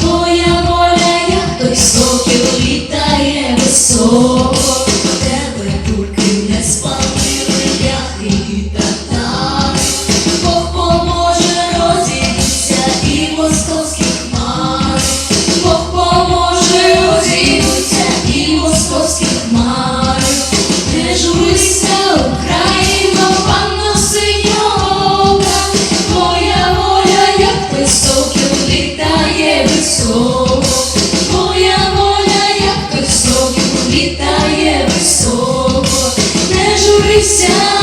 твоя воля, як той сокіл літає високо, слово, моя воля, як той совін літає не журися.